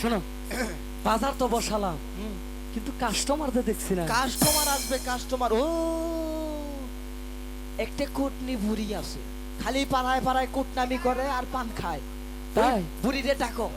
শোনো বাজার তো বসালাম কিন্তু কাস্টমারদের দেখছি না। কাস্টমার আসবে কাস্টমার ও। একটা কুটনি বুড়ি আছে। খালি পাড়ায় পাড়ায় কুটনামি করে আর পান খায়। তাই? বুড়িরে ডাকো।